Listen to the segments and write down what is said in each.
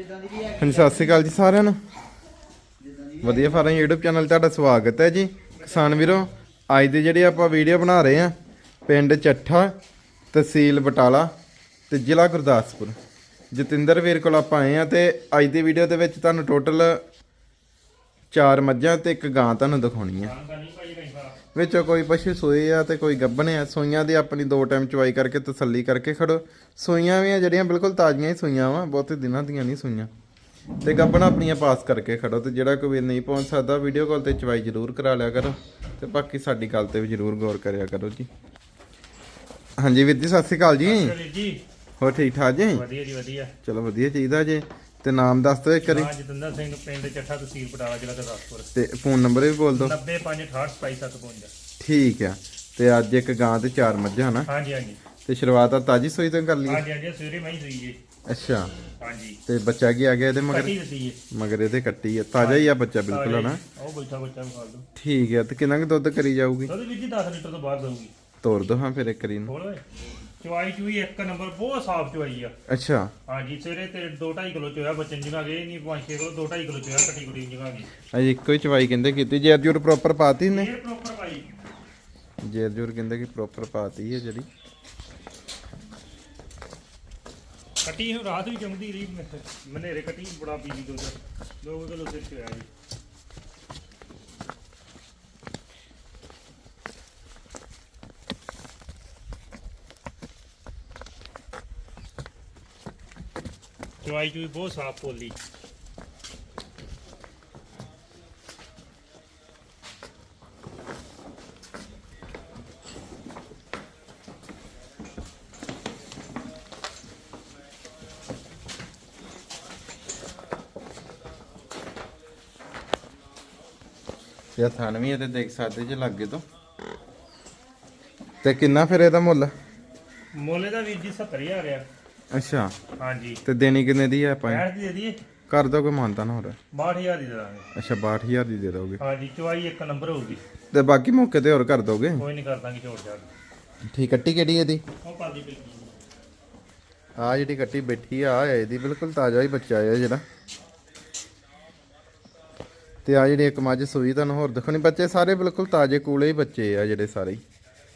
ਹਾਂਜੀ, ਸਤਿ ਸ਼੍ਰੀ ਅਕਾਲ ਜੀ ਸਾਰਿਆਂ ਨੂੰ। ਵਧੀਆ ਫਾਰਮ YouTube ਚੈਨਲ ਤੁਹਾਡਾ ਸਵਾਗਤ ਹੈ ਜੀ। ਕਿਸਾਨ ਵੀਰੋ, ਅੱਜ ਦੀ ਜਿਹੜੀ ਆਪਾਂ ਵੀਡੀਓ ਬਣਾ ਰਹੇ ਆ ਪਿੰਡ ਚੱਠਾ, ਤਹਿਸੀਲ ਬਟਾਲਾ ਤੇ ਜ਼ਿਲ੍ਹਾ ਗੁਰਦਾਸਪੁਰ। ਜਤਿੰਦਰ ਵੀਰ ਕੋਲ ਆਪਾਂ ਆਏ ਆ ਤੇ ਅੱਜ ਦੀ ਵੀਡੀਓ ਦੇ ਵਿੱਚ ਤੁਹਾਨੂੰ ਟੋਟਲ ਚਾਰ ਮੱਝਾਂ ਤੇ ਇੱਕ ਗਾਂ ਤੁਹਾਨੂੰ ਦਿਖਾਉਣੀ ਆ। ਵਿੱਚੋਂ ਕੋਈ ਪਸ਼ੂ ਸੋਏ ਆ ਤੇ ਕੋਈ ਗੱਭਣੇ ਆ। ਸੋਈਆਂ ਦੀ ਆਪਣੀ ਦੋ ਟਾਈਮ ਚਵਾਈ ਕਰਕੇ ਤਸੱਲੀ ਕਰਕੇ ਖੜੋ। ਸੋਈਆਂ ਵੀ ਆ ਜਿਹੜੀਆਂ ਬਿਲਕੁਲ ਤਾਜ਼ੀਆਂ ਹੀ ਸੋਈਆਂ ਵਾ ਬਹੁਤੇ ਦਿਨਾਂ ਦੀਆਂ ਨਹੀਂ ਸੋਈਆਂ। ਤੇ ਗੱਭਣਾ ਆਪਣੀਆਂ ਪਾਸ ਕਰਕੇ ਖੜੋ ਤੇ ਜਿਹੜਾ ਕੋਈ ਨਹੀਂ ਪਹੁੰਚ ਸਕਦਾ ਵੀਡੀਓ ਕਾਲ ਤੇ ਚਵਾਈ ਜ਼ਰੂਰ ਕਰਾ ਲਿਆ ਕਰੋ। ਤੇ ਬਾਕੀ ਸਾਡੀ ਗੱਲ ਤੇ ਵੀ ਜ਼ਰੂਰ ਗੌਰ ਕਰਿਆ ਕਰੋ ਜੀ। ਹਾਂਜੀ ਵੀਰ ਜੀ ਸਤਿ ਸ਼੍ਰੀ ਅਕਾਲ ਜੀ। ਹੋਰ ਠੀਕ ਠਾਕ ਜੀ? ਵਧੀਆ ਜੀ ਵਧੀਆ। ਚਲੋ ਵਧੀਆ ਚਾਹੀਦਾ ਜੀ। ਤੇ ਨਾਮ ਦੱਸ ਦਿਓ ਇੱਕ ਵਾਰੀ। ਹਾਂ ਜਤਿੰਦਰ ਸਿੰਘ ਪਿੰਡ ਚੱਠਾ ਤਹਿਸੀਲ ਪਟਾਲਾ ਜ਼ਿਲ੍ਹਾ ਗੁਰਦਾਸਪੁਰ। ਤੇ ਫੋਨ ਨੰਬਰ ਵੀ ਬੋਲ ਦਿਓ। 9568275755 ਠੀਕ ਆ। ਤੇ ਅੱਜ ਇੱਕ ਗਾਂ ਤੇ ਚਾਰ ਮੱਝਾਂ ਨਾ ਹਾਂਜੀ ਹਾਂਜੀ। ਤੇ ਸ਼ੁਰੂਆਤ ਆ ਤਾਜੀ ਸੋਈ ਤੋਂ ਕਰ ਲਈ ਹਾਂਜੀ ਹਾਂਜੀ ਸਵੇਰੇ ਮੈਂ ਹੀ ਜੀ ਅੱਛਾ। ਹਾਂਜੀ। ਤੇ ਬੱਚਾ ਕੀ ਆ ਗਿਆ ਇਹਦੇ ਮਗਰ? ਕੱਟੀ ਦਿੱਤੀ ਮਗਰ ਇਹਦੇ ਕੱਟੀ ਆ। ਤਾਜ਼ਾ ਹੀ ਆ ਬੱਚਾ ਬਿਲਕੁਲ ਹਨਾ? ਉਹ ਬੈਠਾ ਬੱਚਾ ਖਾ ਲਓ ਠੀਕ ਹੈ ਤੇ ਕਿੰਨਾ ਕੁ ਦੁੱਧ ਕਰੀ ਜਾਊਗੀ? ਵੀਰ ਜੀ 10 ਲੀਟਰ ਤੋਂ ਬਾਅਦ ਦਊਗੀ। ਤੋਰ ਦੋ ਹਾਂ ਫਿਰ ਇੱਕ ਵਾਰੀ ਨੂੰ ਹੋਰ ਓਏ। ਚੁਆਈ ਚੂਈ ਇੱਕ ਨੰਬਰ ਬਹੁਤ ਸਾਫ਼ ਚੁਆਈ ਆ। ਅੱਛਾ। ਹਾਂਜੀ ਸਵੇਰੇ ਤੇ 2.5 ਕਿਲੋ ਚੋਇਆ ਬੱਚਨ ਜਗਾ ਗਏ ਨਹੀਂ 5-6 ਕਿਲੋ 2.5 ਕਿਲੋ ਚੋਇਆ ਕੱਟੀ ਕੁੜੀ ਜਗਾ ਗਈ ਅਜੇ ਇੱਕੋ ਹੀ ਚਵਾਈ ਕਹਿੰਦੇ ਕੀਤੀ ਜੇਰ ਜੂਰ ਪ੍ਰੋਪਰ ਪਾਤੀ ਨੇ ਇਹ ਪ੍ਰੋਪਰ ਭਾਈ ਜੇਰ ਜੂਰ ਕਹਿੰਦੇ ਕਿ ਪ੍ਰੋਪਰ ਪਾਤੀ ਹੈ ਜਿਹੜੀ। ਕੱਟੀ ਰਾਤ ਵੀ ਚਮਦੀ ਰਹੀ ਮਨੇਰੇ ਕੱਟੀ ਬੜਾ ਪੀਲੀ ਦੁੱਧ ਦੋ ਕਿਲੋ ਸਿਰ ਚ ਆਇਆ ਜੀ ਚਵਾਈ ਚੂਈ ਬਹੁਤ ਸਾਫ਼ ਪੋਲੀ ਇਹ ਥਣ ਵੀ ਇਹਦੇ ਦੇਖ ਸਕਦੇ ਜੇ ਲੱਗੇ ਤੋਂ। ਤੇ ਕਿੰਨਾ ਫਿਰ ਇਹਦਾ ਮੁੱਲ? ਮੋਲੇ ਦਾ ਵੀਰ ਜੀ 70000 ਆ। ਅੱਛਾ। ਹਾਂਜੀ। ਤੇ ਦੇਣੀ ਕਿੰਨੇ ਦੀ ਹੈ ਆਪਾਂ? 65 ਦੀ ਦੇ ਦਈਏ। ਕਰ ਦੋ ਕੋਈ ਮਾਨਤਾ ਨਾ ਹੋਰ। 62000 ਦੀ ਦੇ ਦਾਂਗੇ। ਅੱਛਾ 62000 ਦੀ ਦੇ ਦੋਗੇ। ਹਾਂਜੀ ਚਵਾਈ ਇੱਕ ਨੰਬਰ ਹੋਊਗੀ। ਤੇ ਬਾਕੀ ਮੌਕੇ ਤੇ ਹੋਰ ਕਰ ਦੋਗੇ? ਕੋਈ ਨਹੀਂ ਕਰ ਦਾਂਗੇ ਛੋੜ ਛਾੜ ਠੀਕ ਕੱਟੀ ਕਿਹੜੀ ਇਹਦੀ? ਉਹ ਪਾਦੀ ਪਈ ਆ ਜਿਹੜੀ ਕੱਟੀ ਬੈਠੀ ਆ ਇਹਦੀ ਬਿਲਕੁਲ ਤਾਜ਼ਾ ਹੀ ਬੱਚਾ ਆ ਜਿਹੜਾ। ਤੇ ਆ ਜਿਹੜੀ ਇੱਕ ਮੱਝ ਸੂਈ ਤੁਹਾਨੂੰ ਹੋਰ ਦਿਖਣੀ ਬੱਚੇ ਸਾਰੇ ਬਿਲਕੁਲ ਤਾਜ਼ੇ ਕੂਲੇ ਹੀ ਬੱਚੇ ਆ ਜਿਹੜੇ ਸਾਰੇ।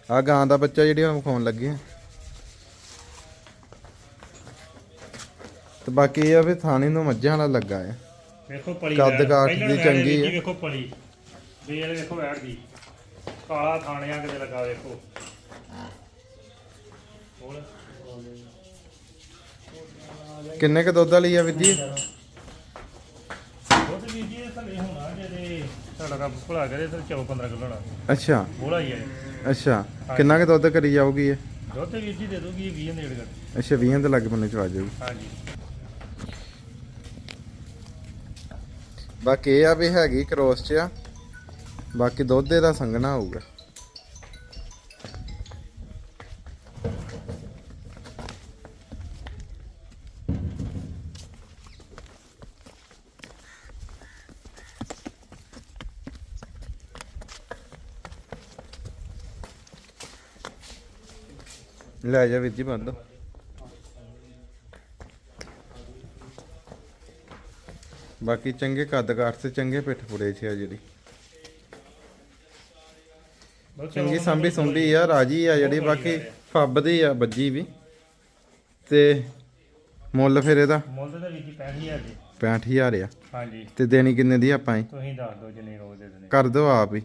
ਆ ਗਾਂ ਦਾ ਬੱਚਾ ਜਿਹੜੀ ਹੁਣ ਵਿਖਾਉਣ ਲੱਗੇ ਆ। ਤੇ ਬਾਕੀ ਇਹ ਆ ਵੀ ਥਾਣੇ ਨੂੰ ਮੱਝਾਂ ਵਾਲਾ ਲੱਗਾ ਆ। ਵੇਖੋ ਪਲੀ ਕੱਦ ਵੈੜ। ਕਾਠ ਪਹਿਲਾਂ ਦੀ ਵੈੜ ਚੰਗੀ ਹੈ। ਵੇਖੋ ਪਲੀ। ਵੇਲ ਵੇਖੋ ਵੈੜ ਦੀ। ਕਾਲਾ ਥਾਣਿਆਂ ਕਿਤੇ ਲੱਗਾ ਵੇਖੋ। ਹੋਰ? ਕਿੰਨੇ ਕ ਦੁੱਧ ਵਾਲੀ ਆ ਵੀਰ ਜੀ ਉਹ ਤੇ ਵੀਰ ਜੀ ਇਹ ਥੱਲੇ ਹੋਣਾ ਜਿਹਦੇ ਸਾਡਾ ਰੱਬ ਭਲਾ ਕਰੇ ਤੇ 14 15 ਕਿਲੋ ਹੋਣਾ। ਅੱਛਾ। ਬੋਲਾ ਹੀ ਹੈ ਅੱਛਾ। ਕਿੰਨਾ ਕ ਦੁੱਧ ਕਰੀ ਜਾਊਗੀ ਇਹ? ਦੁੱਧ ਵੀਰ ਜੀ ਦੇ ਦੋਗੀ 20 ਨੇੜ ਕਰ ਅੱਛਾ 20 ਦੇ ਲੱਗ ਬੰਨੇ ਚ ਆ ਜਾਊਗੀ। ਹਾਂਜੀ। ਬਾਕੀ ਇਹ ਆ ਵੀ ਹੈਗੀ ਕ੍ਰੋਸ ਚ ਆ। ਬਾਕੀ ਦੁੱਧ ਇਹਦਾ ਸੰਘਣਾ ਹੋਊਗਾ। ਲੈ ਜਾ ਵੀਰ ਜੀ, ਬੰਦ। ਬਾਕੀ ਚੰਗੇ ਕੱਦ ਕਾਠ ਤੇ ਚੰਗੇ ਪਿੱਠ ਪੁੜੇ ਚ ਆ ਜਿਹੜੀ। ਚੰਗੀ ਸਾਂਭੀ ਸੁੰਭੀ ਆ ਰਾਜੀ ਆ ਜਿਹੜੀ ਬਾਕੀ ਫੱਬਦੀ ਆ ਬੱਜੀ ਵੀ। ਤੇ ਮੁੱਲ ਫਿਰ ਇਹਦਾ ਮੁੱਲ ਤਾਂ ਵੀਰ ਜੀ 65000 ਜੀ 65000 ਆ। ਹਾਂਜੀ। ਤੇ ਦੇਣੀ ਕਿੰਨੇ ਦੀ ਆਪਾਂ ਹੀ ਤੁਸੀਂ ਦੱਸ ਦਿਓ ਜਿੰਨੇ ਰੋਜ਼ ਦੇ ਦੇਣੇ। ਕਰ ਦੋ ਆਪ ਹੀ।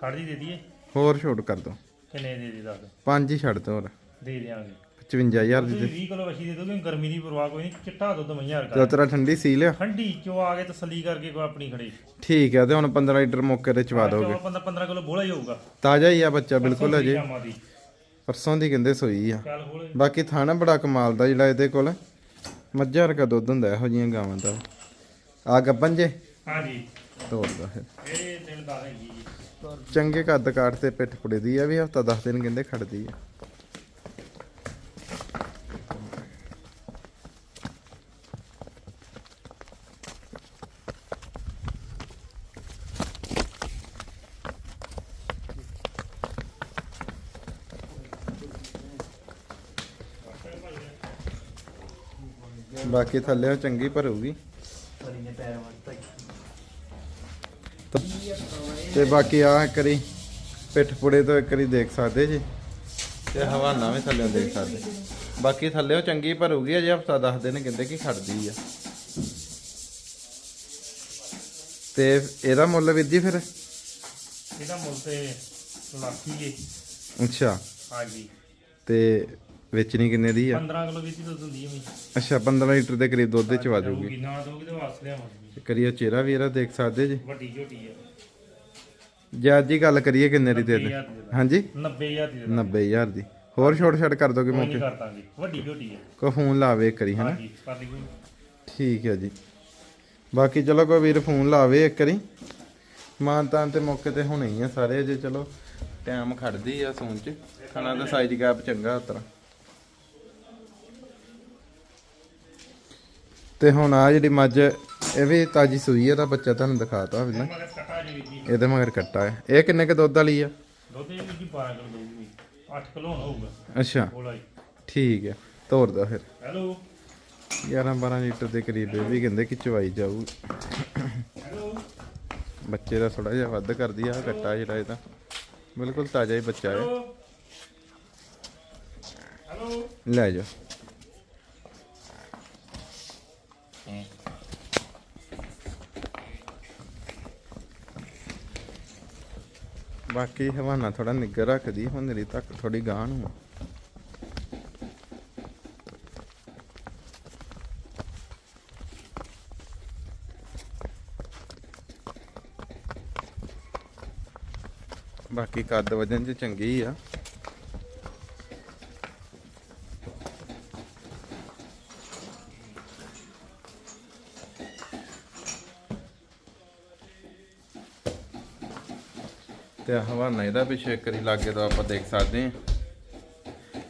ਸਾੜੀ ਦੇ ਦਈਏ। ਹੋਰ ਛੋਟ ਕਰ ਦੋ ਕਿੰਨੇ ਦੇ ਦੀ ਦੱਸ ਦਿਓ। ਪੰਜ ਹੀ ਛੱਡ ਦੋ ਹੋਰ। ਦੇ ਦਿਆਂਗੇ। 55000 ਦੀ ਤੁਸੀਂ 20 ਕਿਲੋ ਵਸ਼ੀ ਦੇ ਦੋਗੇ ਗਰਮੀ ਦੀ ਪਰਵਾਹ ਕੋਈ ਨਹੀਂ ਚਿੱਟਾ ਦੁੱਧ ਮਈਆਂ ਕਰ ਤੇਰਾ ਠੰਡੀ ਸੀ ਲਿਆ। ਠੰਡੀ ਚੋ ਆ ਕੇ ਤਸੱਲੀ ਕਰਕੇ ਕੋਈ ਆਪਣੀ ਖੜੀ। ਠੀਕ ਆ ਤੇ ਹੁਣ 15 ਲੀਟਰ ਮੌਕੇ ਤੇ ਚਵਾ ਦੋਗੇ। 15 15 ਕਿਲੋ ਬੋਲਾ ਹੀ ਹੋਊਗਾ। ਤਾਜ਼ਾ ਹੀ ਆ ਬੱਚਾ ਬਿਲਕੁਲ ਅਜੇ। ਪਰਸੋਂ ਦੀ ਕਹਿੰਦੇ ਸੋਈ ਆ। ਬਾਕੀ ਥਾਣਾ ਬੜਾ ਕਮਾਲ ਦਾ ਜਿਹੜਾ ਇਹਦੇ ਕੋਲ। ਮੱਝਾਂ ਵਰਗਾ ਦੁੱਧ ਹੁੰਦਾ ਇਹੋ ਜਿਹੀਆਂ ਗਾਵਾਂ ਦਾ। ਆ ਗੱਬਨ ਜੇ ਹਾਂਜੀ। ਤੋੜਦਾ ਫਿਰ। ਇਹ ਦਿਨ ਦਾ ਹੈਗੀ ਜੀ। ਚੰਗੇ ਕੱਦ ਕਾਠ ਤੇ ਪਿੱਠ ਪੁੜੇ ਦੀ ਆ ਵੀ ਹਫਤਾ 10 ਦਿਨ ਕਹਿੰਦੇ ਖੜਦੀ ਆ। ਬਾਕੀ ਥੱਲੇ ਚੰਗੀ ਭਰੂਗੀ। ਤੇ ਬਾਕੀ ਆ ਇੱਕ ਵਾਰੀ ਪਿੱਠ ਪੁੜੇ ਤੋਂ ਇੱਕ ਵਾਰੀ ਦੇਖ ਸਕਦੇ ਜੀ। ਤੇ ਹਵਾਨਾ ਵੀ ਥੱਲੇ ਦੇਖ ਸਕਦੇ। ਬਾਕੀ ਥੱਲੇ ਚੰਗੀ ਭਰੂਗੀ ਅਜੇ ਹਫਤਾ ਦੱਸਦੇ ਨੇ ਕਹਿੰਦੇ ਕਿ ਖੜਦੀ ਆ। ਤੇ ਇਹਦਾ ਮੁੱਲ ਵੀਰ ਜੀ ਫਿਰ? ਇਹਦਾ ਮੁੱਲ ਤੇ ਲੱਖੀ ਏ। ਅੱਛਾ। ਹਾਂਜੀ। ਤੇ ਵੇਚਣੀ ਕਿੰਨੇ ਦੀ ਆ? 15 ਕਿਲੋ ਵਿੱਚ ਦੁੱਧ ਹੁੰਦੀ ਹੈ ਅੱਛਾ 15 ਲੀਟਰ ਦੇ ਕਰੀਬ ਦੁੱਧ ਚ ਆ ਜਾਊਗੀ ਨਾ ਦੋਗੇ ਤੇ ਵਾਸ ਲਿਆਵਾਂਗੇ ਕਰੀਏ ਚਿਹਰਾ ਵੀ ਇਹਦਾ ਦੇਖ ਸਕਦੇ ਜੀ? ਵੱਡੀ ਝੋਟੀ ਹੈ ਜੇ ਅੱਜ ਹੀ ਗੱਲ ਕਰੀਏ ਕਿੰਨੇ ਦੀ ਦੇ ਦੇ? 90000 ਦੀ ਦੇ। ਦਾਂਗੇ। ਹਾਂਜੀ 90000 ਦੀ ਦੇ ਦਾਂਗੇ। 90000 ਦੀ। ਹੋਰ ਛੋਟ ਛੱਡ ਕਰ ਦੋਗੇ ਮੌਕੇ? ਕਰ ਦਾਂਗੇ। ਵੱਡੀ ਝੋਟੀ ਹੈ ਕੋ ਫੋਨ ਲਾਵੇ ਵਾਰੀ ਹਨਾ? ਕਰ ਦੀ ਕੋਈ ਠੀਕ ਹੈ ਜੀ। ਬਾਕੀ ਚਲੋ ਕੋਈ ਵੀਰ ਫੋਨ ਲਾਵੇ ਇੱਕ ਵਾਰੀ। ਮਾਨਤਾਨ ਤੇ ਮੌਕੇ ਤੇ ਹੁਣੇ ਹੀ ਆ ਸਾਰੇ ਜੇ ਚਲੋ ਟਾਈਮ ਖੜਦੀ ਆ ਸੂਨ ਚ। ਖਾਣਾ ਦਾ ਸਾਈਜ਼ ਗੈਪ ਚੰਗਾ ਉਤਰਾ। ਤੇ ਹੁਣ ਆ ਜਿਹੜੀ ਮੱਝ ਇਹ ਵੀ ਤਾਜੀ ਸੂਈ ਆ ਦਾ ਬੱਚਾ ਤੁਹਾਨੂੰ ਦਿਖਾਤਾ ਨਾ ਮਗਰ ਕਟਾ ਜੀ ਇਹਦੇ ਮਗਰ ਕੱਟਾ ਹੈ। ਇਹ ਕਿੰਨੇ ਕ ਦੁੱਧ ਵਾਲੀ ਆ? ਦੁੱਧ ਇਹ ਜੀ 12 ਕਿਲੋ ਦਊਗੀ 8 ਕਿਲੋ ਹੋਊਗਾ। ਅੱਛਾ। ਬੋਲਾ ਜੀ ਠੀਕ ਹੈ। ਤੋਰਦਾ ਫਿਰ। ਹੈਲੋ। 11 12 ਲੀਟਰ ਦੇ ਕਰੀਬ ਇਹ ਵੀ ਕਹਿੰਦੇ ਕਿ ਚਵਾਈ ਜਾਊ। ਹੈਲੋ। ਬੱਚੇ ਦਾ ਥੋੜਾ ਜਿਹਾ ਵੱਧ ਕਰਦੀ ਆ ਕੱਟਾ ਜਿਹੜਾ ਇਹਦਾ ਬਿਲਕੁਲ ਤਾਜ਼ਾ ਹੀ ਬੱਚਾ ਹੈ। ਹੈਲੋ। ਲੈ ਜਾ ਬਾਕੀ ਹਵਾਨਾ ਥੋੜਾ ਨਿੱਗਰ ਰੱਖਦੀ, ਹੁਣ ਤੱਕ ਥੋੜੀ ਗਾਂ ਨੂੰ ਬਾਕੀ ਕੱਦ ਵਜਨ ਚ ਚੰਗੀ ਆ। ਤੇ ਹਵਾਨਾ ਇਹਦਾ ਪਿੱਛੇ ਇੱਕ ਵਾਰੀ ਲਾਗੇ ਤੋਂ ਆਪਾਂ ਦੇਖ ਸਕਦੇ ਹਾਂ।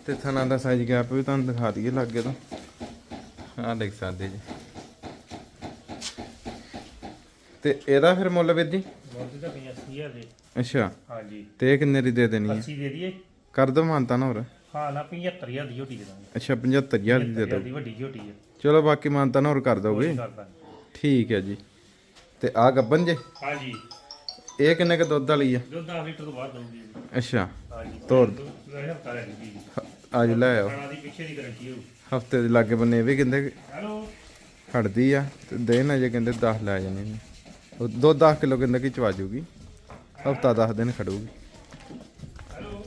ਤੇ ਥਣਾ ਦਾ ਸਾਈਜ਼ ਗੈਪ ਵੀ ਤੁਹਾਨੂੰ ਦਿਖਾ ਦਈਏ ਲਾਗੇ ਤੋਂ। ਆਹ ਦੇਖ ਸਕਦੇ ਜੀ। ਤੇ ਇਹਦਾ ਫਿਰ ਮੁੱਲ ਵੀਰ ਜੀ? ਦੁੱਧ ਦਾ 85000 ਦੇ। ਅੱਛਾ। ਹਾਂਜੀ। ਤੇ ਇਹ ਕਿੰਨੇ ਦੀ ਦੇ ਦੇਣੀ ਹੈ? 80 ਦੇ ਦਈਏ। ਕਰ ਦੋ ਮਾਨਤਾ ਨਾ ਹੋਰ। ਹਾਂ ਨਾ 75000 ਦੀ ਝੋਟੀ ਦੇ ਦਾਂਗੇ। ਅੱਛਾ 75000 ਦੀ ਦੇ 75000 ਦੋ ਵੱਡੀ ਝੋਟੀ ਹੈ। ਚਲੋ ਬਾਕੀ ਮਾਨਤਾ ਨਾ ਹੋਰ ਕਰ ਦਾਂਗੇ ਠੀਕ ਹੈ ਜੀ। ਤੇ ਆ ਗੱਬਨ ਜੇ? ਹਾਂਜੀ। ਇਹ ਕਿੰਨੇ ਕ ਦੁੱਧ ਵਾਲੀ ਆ? ਦੁੱਧ 10 ਲੀਟਰ ਤੋਂ ਬਾਅਦ ਦਊਗੀ ਜੀ। ਅੱਛਾ ਹਾਂਜੀ ਤੋਰ। ਇਹ ਹਫਤਾ ਲੈ ਜੂਗੀ ਅੱਜ ਲੈ ਆਓ। ਖਾਣਾ ਦੀ ਪਿੱਛੇ ਦੀ ਗਾਰੰਟੀ ਹੋਊ। ਹਫ਼ਤੇ ਦੇ ਲਾਗੇ ਬੰਨੇ ਇਹ ਵੀ ਕਹਿੰਦੇ ਹੈਲੋ। ਖੜਦੀ ਆ ਤੇ ਦੇਣ ਅਜੇ ਕਹਿੰਦੇ 10 ਲੈ ਜਾਣੇ ਨੇ। ਉਹ ਦੋ 10 ਕਿਲੋ ਕਹਿੰਦੇ ਕਿ ਚਵਾ ਜੂਗੀ। ਹਫਤਾ 10 ਦਿਨ ਖੜੂਗੀ ਹੈਲੋ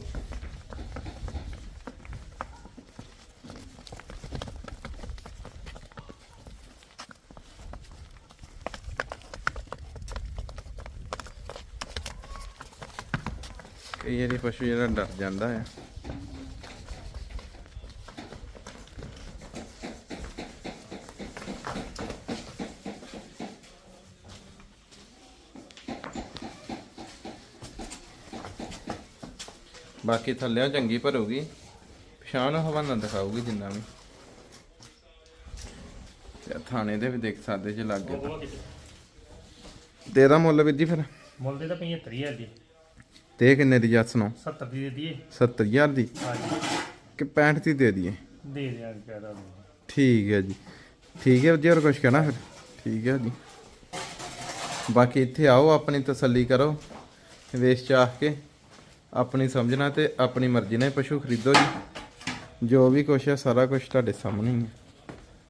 ਕਈ ਵਾਰੀ ਪਸ਼ੂ ਜਿਹੜਾ ਡਰ ਜਾਂਦਾ ਹੈ ਬਾਕੀ ਥੱਲਿਆਂ ਚੰਗੀ ਭਰੂਗੀ। ਪਛਾਣ ਹਵਾਨਾ ਦਿਖਾਊਗੀ ਜਿੰਨਾ ਵੀ। ਤੇ ਥਾਣੇ ਦੇ ਵੀ ਦੇਖ ਸਕਦੇ ਜੇ ਲੱਗੇ ਤੇ। ਇਹਦਾ ਮੁੱਲ ਵੀਰ ਜੀ ਫਿਰ। ਮੁੱਲ ਦੇ ਤਾਂ 75000 ਦੀ ਤੇ ਇਹ ਕਿੰਨੇ ਦੀ ਜੱਸ ਨੂੰ? 70 ਦੀ ਦੇ ਦਈਏ। 70000 ਦੀ? ਹਾਂਜੀ। ਕਿ 65 ਦੀ ਦੇ ਦਈਏ? ਦੇ ਦਿਆਂਗੇ ਪੈਦਾ ਠੀਕ ਹੈ ਜੀ। ਠੀਕ ਹੈ ਜੀ ਹੋਰ ਕੁਝ ਕਹਿਣਾ ਫਿਰ? ਠੀਕ ਹੈ ਜੀ। ਬਾਕੀ ਇੱਥੇ ਆਓ ਆਪਣੀ ਤਸੱਲੀ ਕਰੋ ਵੇਚ ਚਾਹ ਕੇ ਆਪਣੀ ਸਮਝਣਾ ਤੇ ਆਪਣੀ ਮਰਜ਼ੀ ਨਾਲ ਪਸ਼ੂ ਖਰੀਦੋ ਜੀ। ਜੋ ਵੀ ਕੁਛ ਹੈ ਸਾਰਾ ਕੁਝ ਤੁਹਾਡੇ ਸਾਹਮਣੇ ਹੀ ਹੈ।